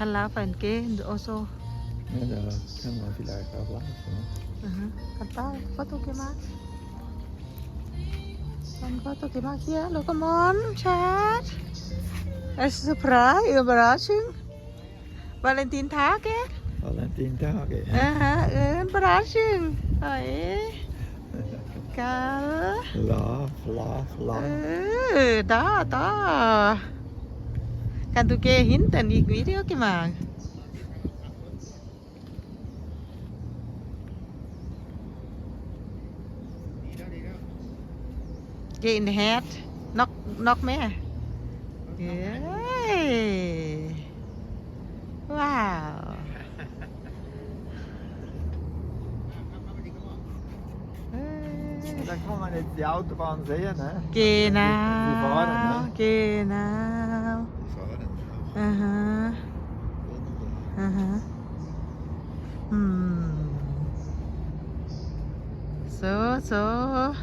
kann laufen gehen also Ja, da kann man vielleicht auch laufen. Ne? Aha. Foto gemacht. Dann Foto gemacht hier. Look, on, Chat. Es ist surprise, Überraschung. Valentintage. Valentintage. Aha, Überraschung. Oi. Geil. Love, love, love. Äh, da, da. Gehen hinten ich Video gemacht? Geh in the head. Knock, knock mehr. Yay. Wow. Da kann man jetzt die Autobahn sehen, ne? Genau. Die fahren, ne? Genau. Die fahren auch. Aha. Aha. Hm. So, so. Da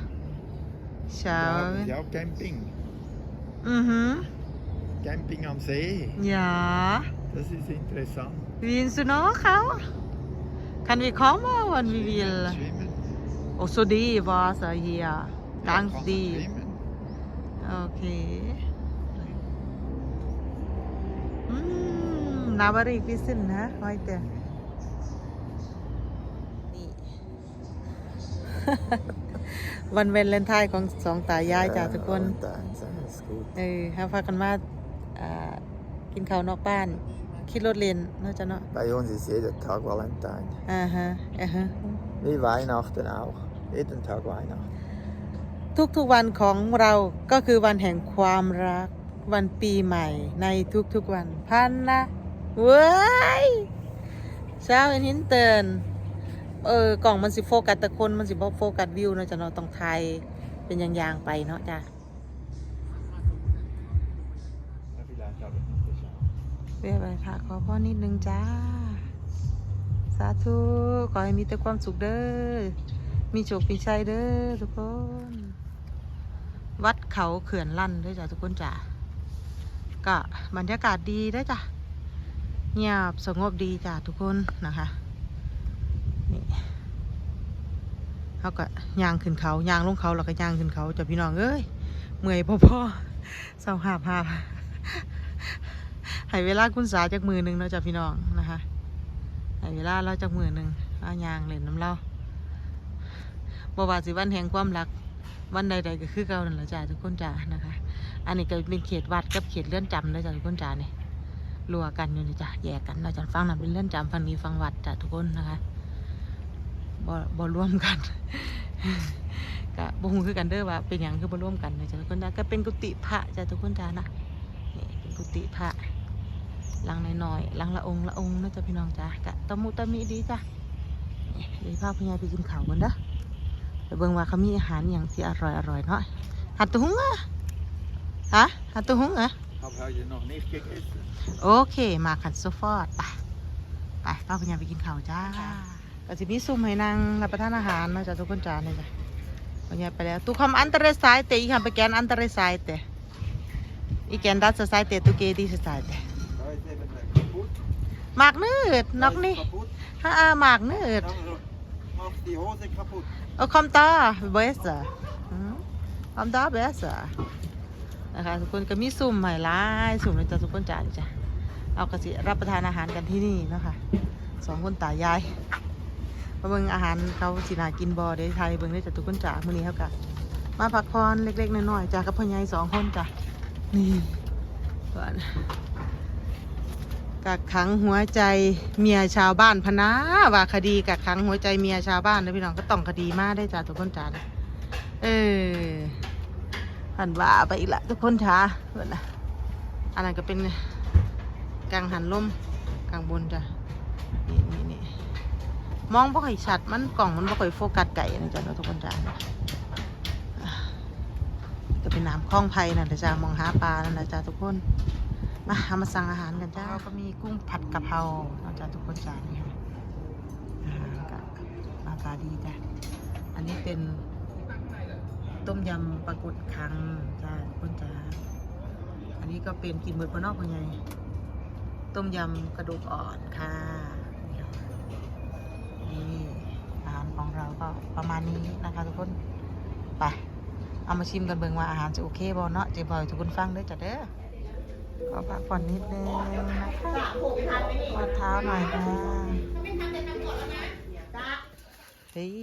Schau. haben sie auch Camping. Mhm. Camping am See. Ja. Das ist interessant. Willst du noch auch? Kann wir kommen, wenn wir will? Schwimmen. Oh, so die Wasser hier. Ja, Ganz kann man die. schwimmen. Okay. Mm, Navarik wir sind, ne, heute. นี่วันเวาเลนไทน์ของสองตายายจ้ะ Ja, ทุกคน Valentine's, das ist gut. เออเขาพากันมาอ่ากินข้าวนอกบ้านขี่รถเล่นเนาะจ้ะเนาะ Bei uns ist jeder Tag Valentine. อ่าฮะอ่าฮะ Wie Weihnachten auch. Jeden Tag Weihnachten. ทุกๆวันของเราก็คือวันแห่งความรัก วันปีใหม่ในทุกๆวันพันนะเว้ยเช้าเอ็นหินเตือนเออกล่องมันสิโฟกัสแต่คนมันสิบโฟกัสวิวเนาะจ้ะเนาะต้องไทยเป็นอย่างๆไปเนาะจ้ะเรียไปพระขอพ่อนิดนึงจ้า สาธุขอให้มีแต่ความสุขเด้อ มีโชคมีชัยเด้อทุกคน วัดเขาเขื่อนลั่นด้วยจ้ะทุกคนจ้ะ ก็บรรยากาศดีได้จ้ะ เงียบสงบดีจ้ะทุกคนนะคะนี่เขาก็ย่างขึ้นเขาย่างลงเขาแล้วก็ย่างขึ้นเขาจ้ะพี่น้องเอ้ยเมื่อยพ่อๆเศร้าหาบหาให้เวลาคุณสาจากมือหนึ่งเนาะจ้ะพี่น้องนะคะให้เวลาเราจากมือหนึ่งอาย่างเล่นน้ำเราบ่ว่าสิวันแห่งความรัก วันใดๆก็คือเก่านั่นแหละจ้าทุกคนจ้านะคะ อันนี้ก็เป็นเขตวัดกับเขตเลื่อนจำนะจ้าทุกคนจ้าเนี่ยรัวกันอยู่นี่จ้าแยกกันนะจ้าฟังนั้นเป็นเลื่อนจำฝั่งนี้ฟังวัดจ้าทุกคนนะคะบ่บ่ร่วมกันก็บ่ฮู้คือกันเด้อว่าเป็นหยังคือบ่ร่วมกันนะจ้าทุกคนจ้าก็เป็นกุฏิพระจ้าทุกคนจ้านะนี่เป็นกุฏิพระลังน้อยๆลังละองละองค์นะจ้าพี่น้องจ้ากะตะมุตะมิดีจ้าเดี๋ยวพาพญาไปกินข้าวกันเด้อ ไปเบิ่งว่าเขามีอาหารอย่างที่อร่อยอร่อยๆเนาะหัดตุหุงอะฮะหัดตุหุงอะ Habe heute noch nicht gegessen. โอเค มาขันโซฟอร์ดไปไปป้าพญาไปกินข้าวจ้าก็จะมีซุ่มให้นางรับประทานอาหารเนาะจ้ะทุกคนจ้าเนี่ยจ้ะพญาไปแล้วตุคำอันตรายสายเตอีคำไปแกนอันตรายสายเตอีแกนดัดสายเตตุเกดีสายเต Da ist eben der kaputt. หมากนืดนอกนี่ Kaputt. ฮ่าหมากนืด Dann macht die Hose kaputt. เอาคอมตาเบสอะคอมตาเบสอะนะคะทุกคนก็มีสุ่มใหม่หลายสุ่มเลยจ้ะทุกคนจ้าจ้ะเอากระสิรับประทานอาหารกันที่นี่นะคะสองคนตายายมาเบิ่งอาหารเขาสินากินบอได้ไทยเบิ่งได้จ้ะทุกคนจ้ามื้อนี้เขากะมาพักผ่อนเล็กๆน้อยๆจ้ะกับพ่อใหญ่สองคนจ้ะนี่ก่อน กักขังหัวใจเมียชาวบ้านพนาว่าคดีกักขังหัวใจเมียชาวบ้านนะพี่น้องก็ต้องคดีมากได้จ้ะทุกคนจ้าเออหันว่าไปอีกละทุกคนจ้าเพื่อนนะอันนั้นก็เป็นกังหันลมกลางบนจ้ะนี่นี่นี่มองบ่ค่อยชัดมันกล่องมันบ่ค่อยโฟกัสไก่นะจ้ะทุกคนจ้าอะก็เป็นน้ำคลองไผ่นั่นะจ้ามองหาปลานั่นะจ้าทุกคน มาเอามาสั่งอาหารกันจ้าก็มีกุ้งผัดกะเพราเอาจ้าทุกคนจ้านี่ค่ะอาหารก็ราคาดีจ้ะอันนี้เป็นต้มยำปลากดคังจ้าทุกคนจ้าอันนี้ก็เป็นกินเบิดปนอกเป็นไงต้มยำกระดูกอ่อนค่ะนี่อาหารของเราก็ประมาณนี้นะคะทุกคนไปเอามาชิมกันเบิ่งว่าอาหารจะโอเคบ่เนาะเจ๊บอยทุกคนฟังเด้อจ้ะเด้อ ขอพักผ่อนนิดนึงนะคะวดเท้าหน่อยค่ะเฮ้ย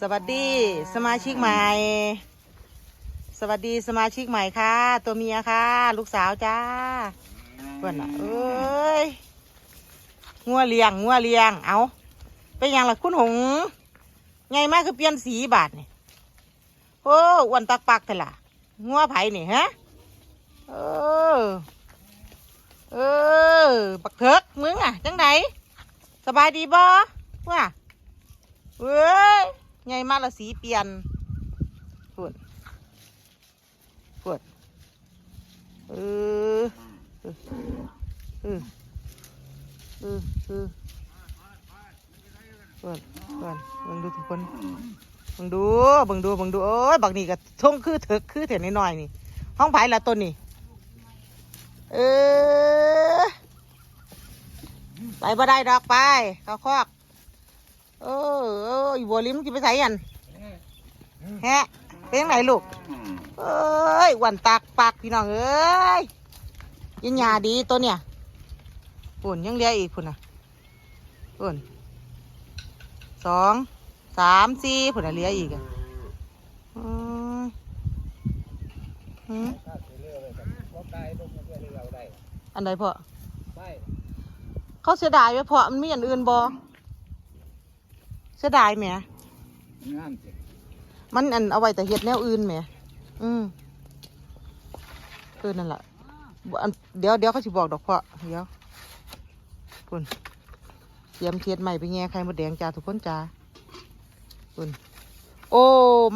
สวัสดีสมาชิกใหม่ สวัสดีสมาชิกใหม่ค่ะ ตัวเมียค่ะ ลูกสาวจ้าเพื่อนอะเอ้ยงัวเลียงงัวเลียง เอาเป็นหยังล่ะคุณหงไงมากคือเปลี่ยนสีบาทนี่โอ้อ้วนตักปักแต่ละงัวไผ่นี่ฮะ เออ เออ บักเถิกมึงอะ จังไหนสบายดีบ่ว่าเว้ยไงมาละสีเปลี่ยนคุณปวดเออเออเออเออเออปวดปวดเบิ่งดูทุกคนเบิ่งดูเบิ่งดูเบิ่งดูโอ้ยบักนี่ก็ทงคือเถิกคือเถียนน้อยๆนี่ห้องไผ่ละต้นนี่ เออไปบ่ได้ดอกไปเขาคอกเออเอออีบัวลิ้มกินไปใส่ยันแฮะเป็นยังไงลูกเอ้ยหวันตากปากพี่น้องเอ้ยยินยาดีตัวเนี่ยปุ่นยังเลี้ยอีกพุ่นอะปุ่นสองสามสี่พุ่นอะเลี้ยอีกอะอืม อืมอันใดพ่อเขาเสียดายไหมพ่อมันมีอย่างอื่นบอเสียดายไหมงามสิมันอันเอาไว้แต่เห็ดแนวอื่นไหมอืมคือนั่นแหละบ่อันเดี๋ยวเดี๋ยวเขาสิบอกดอกเพาะเดี๋ยวคุณเตรียมเทียดใหม่ไปแง่ไข่มดแดงจ้าทุกคนจ้าคุณโอ้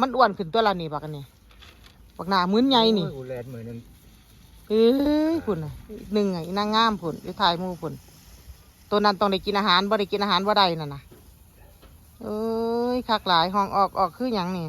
มันอ้วนขึ้นตัวละนี่บักอันนี่บักหนามื้นใหญ่นี่ โอ้ยกูแลนมือหนึงเอ้ยคุณน่ะหนึ่งไงนางงามผุนอยู่ถ่ายหมูผุนตัวนั้นต้องได้กินอาหารบ่ได้กินอาหารบ่ได้นั่นน่ะเอ้ยคักหลายห้องออกออกคือหยังนี่